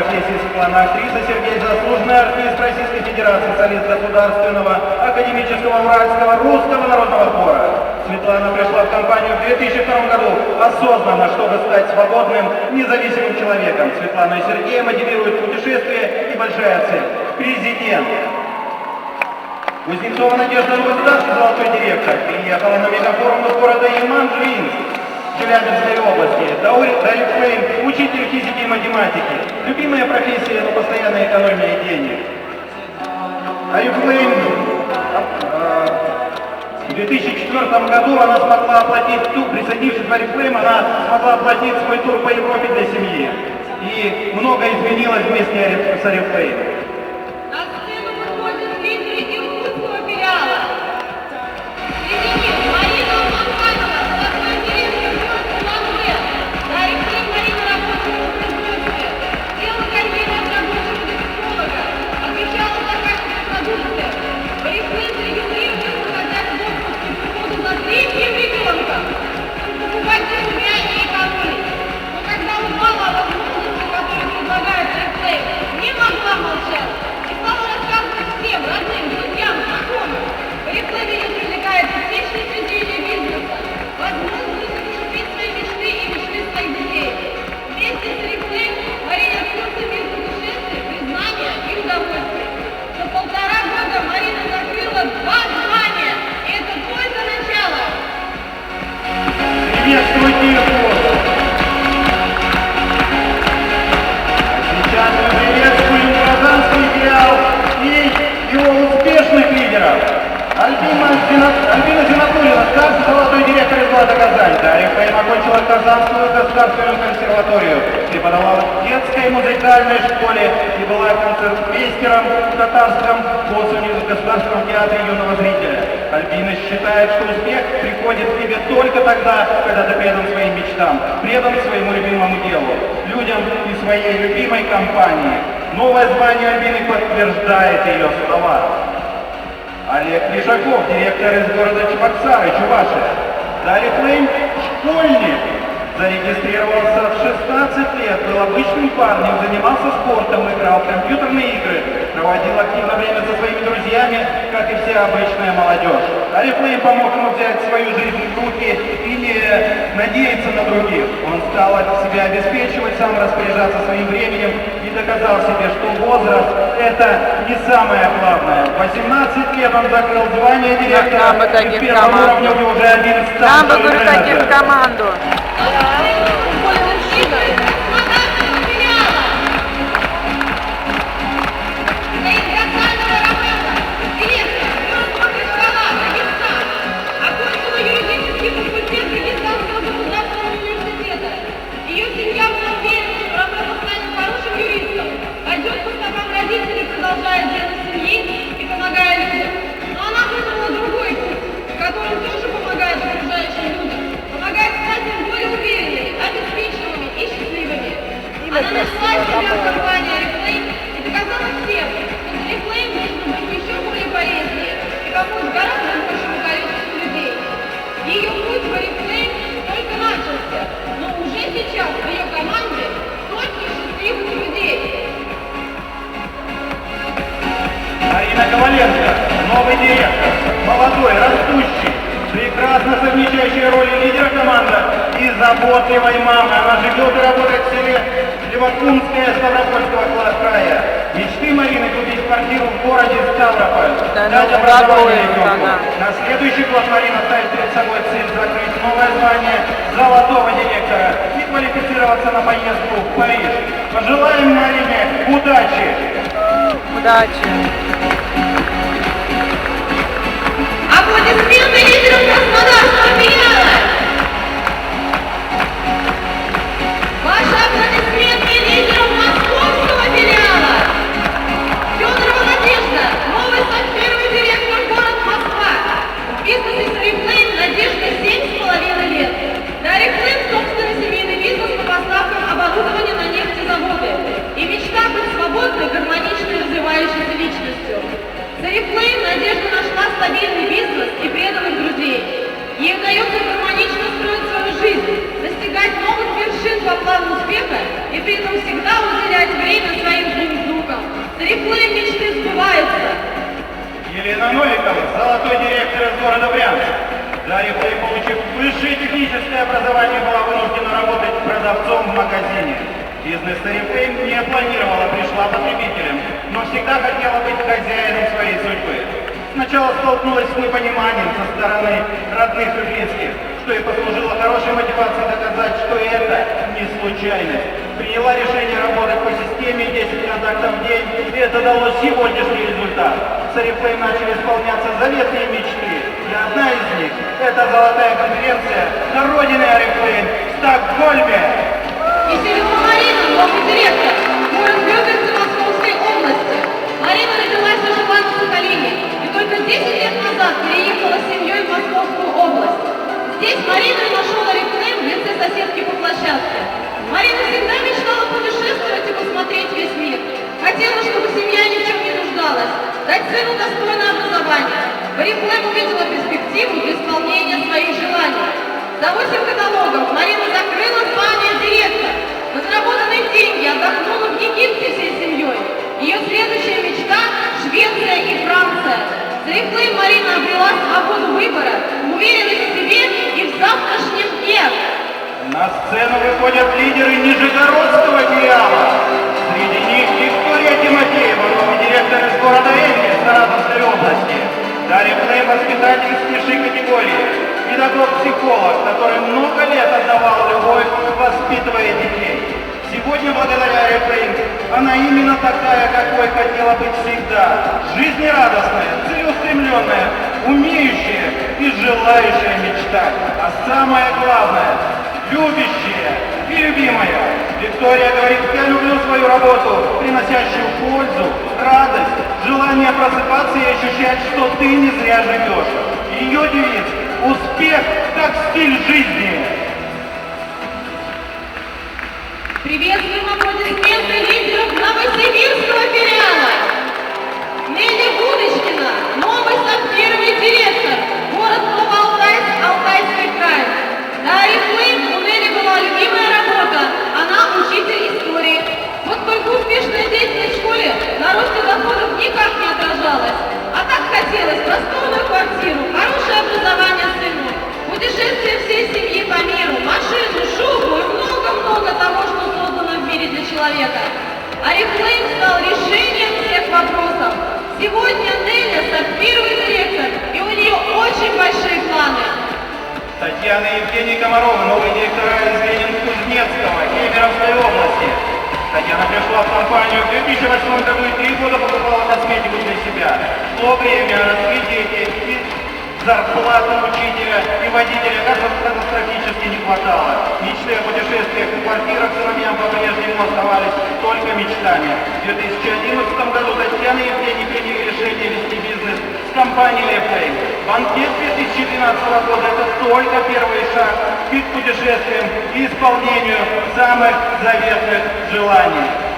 профессии Светлана Актриса Сергей Заслуженный артист Российской Федерации, солист Государственного академического уральского русского народного хора. Светлана пришла в компанию в 2002 году осознанно, чтобы стать свободным, независимым человеком. Светлана и Сергей мотивируют путешествие и большая цель – президент. Кузнецова Надежда Ругостарский, золотой директор, приехала на мегафорум из города Иманжинск. Челябинской области. Даури Фейм, учитель физики и математики. Любимая профессия, но постоянная экономия денег. Арифлейм в 2004 году она смогла оплатить тур, присоединившись в Арифлейм, она смогла оплатить свой тур по Европе для семьи. И много изменилось вместе с Арифлейм. Татарском консульне в Государственном театре юного зрителя. Альбина считает, что успех приходит к тебе только тогда, когда ты предан своим мечтам, предан своему любимому делу, людям и своей любимой компании. Новое звание Альбины подтверждает ее слова. Олег Лишаков, директор из города Чебоксары, Чувашия. Дарья Флейм, школьник, зарегистрировался в 16 лет, был обычным парнем, занимался спортом, играл в компьютерные игры, проводил активное время со своими друзьями, как и вся обычная молодежь. Флейм помог ему взять свою жизнь в руки и не надеяться на других. Он стал себя обеспечивать, сам распоряжаться своим временем и доказал себе, что возраст это не самое главное. В 18 лет он закрыл звание директора, и в первом уровне уже один Нам бы, говорю, таких команду. Заботливой мамы. Она живет и работает в селе Левокумское Ставропольского края. Мечты Марины купить квартиру в городе Ставрополь, Да дать образование ребенку. На следующий год Марина ставит перед собой цель закрыть новое звание золотого директора и квалифицироваться на поездку в Париж. Пожелаем Марине удачи! Удачи. Аплодисменты лидерам Краснодарского техническое образование, была вынуждена работать продавцом в магазине. Бизнес Арифлейм не планировала, пришла потребителем, но всегда хотела быть хозяином своей судьбы. Сначала столкнулась с непониманием со стороны родных и близких, что и послужило хорошей мотивацией доказать, что это не случайность. Приняла решение работать по системе 10 контактов в день, и это дало сегодняшний результат. С Oriflame начали исполняться заветные мечты, одна из них – это золотая конференция на родине Oriflame в Стокгольме. И Селена Марина, новый директор, воспитатель высшей категории. Педагог-психолог, который много лет отдавал любовь, воспитывая детей. Сегодня, благодаря Reframe, она именно такая, какой хотела быть всегда. Жизнерадостная, целеустремленная, умеющая и желающая мечтать. А самое главное, любящая любимая. Виктория говорит, я люблю свою работу, приносящую пользу, радость, желание просыпаться и ощущать, что ты не зря живешь. Ее девиз – успех как стиль жизни. Татьяна пришла в компанию в 2008 году и три года покупала косметику для себя. Шло время, росли дети, и зарплаты учителя и водителя катастрофически не хватало. Мечты о путешествиях и квартирах сыновьям по-прежнему оставались только мечтами. В 2011 году Татьяна и Евгений приняли решение вести бизнес с компанией Airplane. Банкет 2012 года – это только первый шаг к путешествиям и исполнению самых заветных желаний.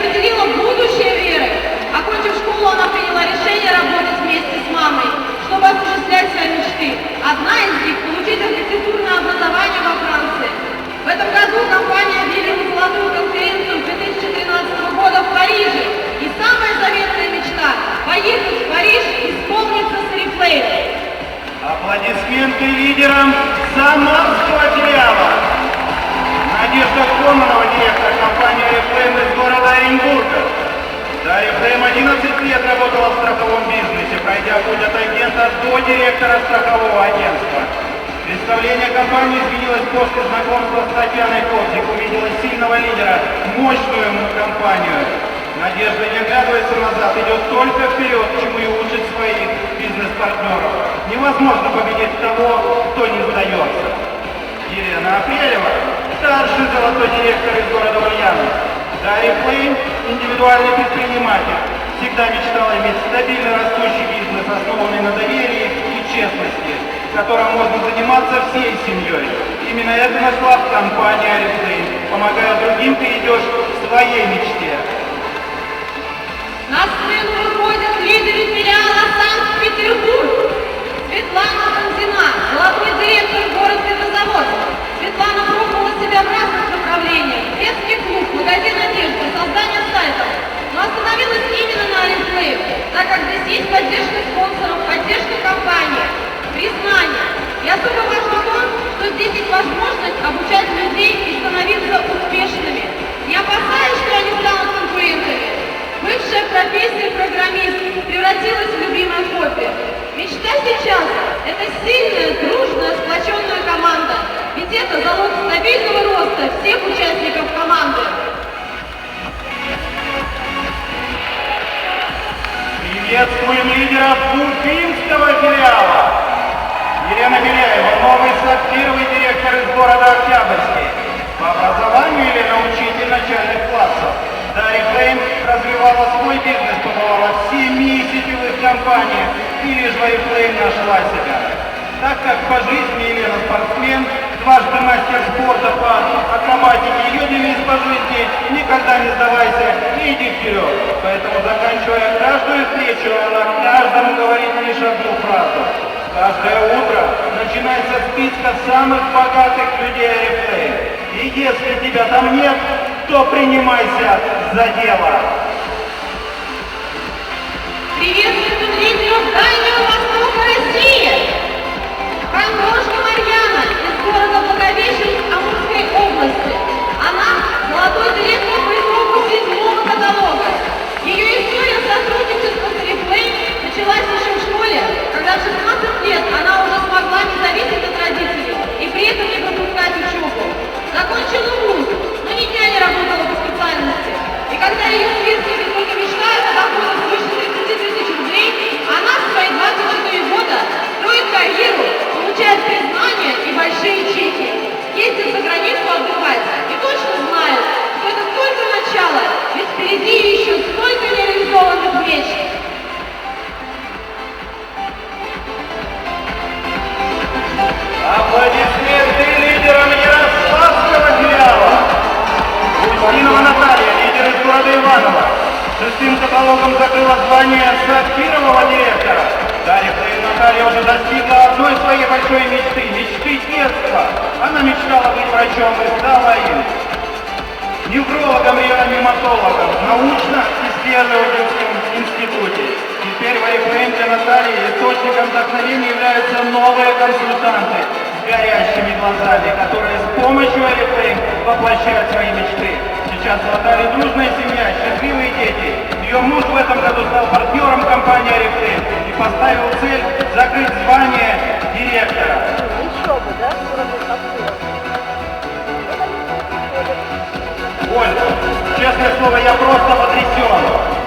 Определила будущее Веры. Окончив школу, она приняла решение работать вместе с мамой, чтобы осуществлять свои мечты. Одна из них – получить архитектурное образование во Франции. В этом году компания объявила золотую конференцию 2013 года в Париже. И самая заветная мечта – поехать в Париж исполнится с Oriflame. Аплодисменты лидерам Самарского филиала. Надежда Кононова, 30 лет работала в страховом бизнесе, пройдя путь от агента до директора страхового агентства. Представление компании изменилось после знакомства с Татьяной Ковзик, увидела сильного лидера, мощную компанию. Надежда не оглядывается назад, идет только вперед, чему и учит своих бизнес-партнеров. Невозможно победить того, кто не сдается. Елена Апрелева, старший золотой директор из города Ульяновска. Дарья Плейн, индивидуальный предприниматель всегда мечтала иметь стабильно растущий бизнес, основанный на доверии и честности, в котором можно заниматься всей семьей. Именно это нашла в компании Арифлейм. Помогая другим, ты идешь к своей мечте. На сцену выходят лидеры филиала Санкт-Петербург. Светлана Фанзина, главный директор сильная, дружная, сплоченная команда. Ведь это залог стабильного роста всех участников команды. Приветствуем лидеров Уфимского филиала. Елена Беляева, новый сапфировый директор из города Октябрьский. По образованию Елена учитель начальных классов. Дарья Фейм развивала свой бизнес, побывала в семи сетевых компаниях и лишь Oriflame нашла себя. Так как по жизни Елена спортсмен, дважды мастер спорта по акробатике, ее девиз по жизни «Никогда не сдавайся и иди вперед». Поэтому, заканчивая каждую встречу, она каждому говорит лишь одну фразу. Каждое утро начинается списка самых богатых людей Oriflame. И если тебя там нет, то принимайся за дело. Приветствуем лидеров Дальнего Востока России! Кондрожка Марьяна из города Благовещенск Амурской области. Она – молодой директор по итогу седьмого каталога. Ее история сотрудничества с Oriflame началась еще в школе, когда в 16 лет она уже смогла не зависеть от родителей и при этом не пропускать учебу. Закончила вуз, Каталогом закрыла звание сапфирового директора. Дарья Наталья уже достигла одной своей большой мечты, мечты детства. Она мечтала быть врачом и стала им. Неврологом и реаниматологом в научно-исследовательском институте. Теперь в Oriflame для Натальи источником вдохновения являются новые консультанты с горящими глазами, которые с помощью Oriflame воплощают свои мечты. Сейчас у Натальи дружная семья, счастливые дети. Ее муж в этом году стал партнером компании Oriflame и поставил цель закрыть звание директора. Еще бы, да? Оль, честное слово, я просто потрясен.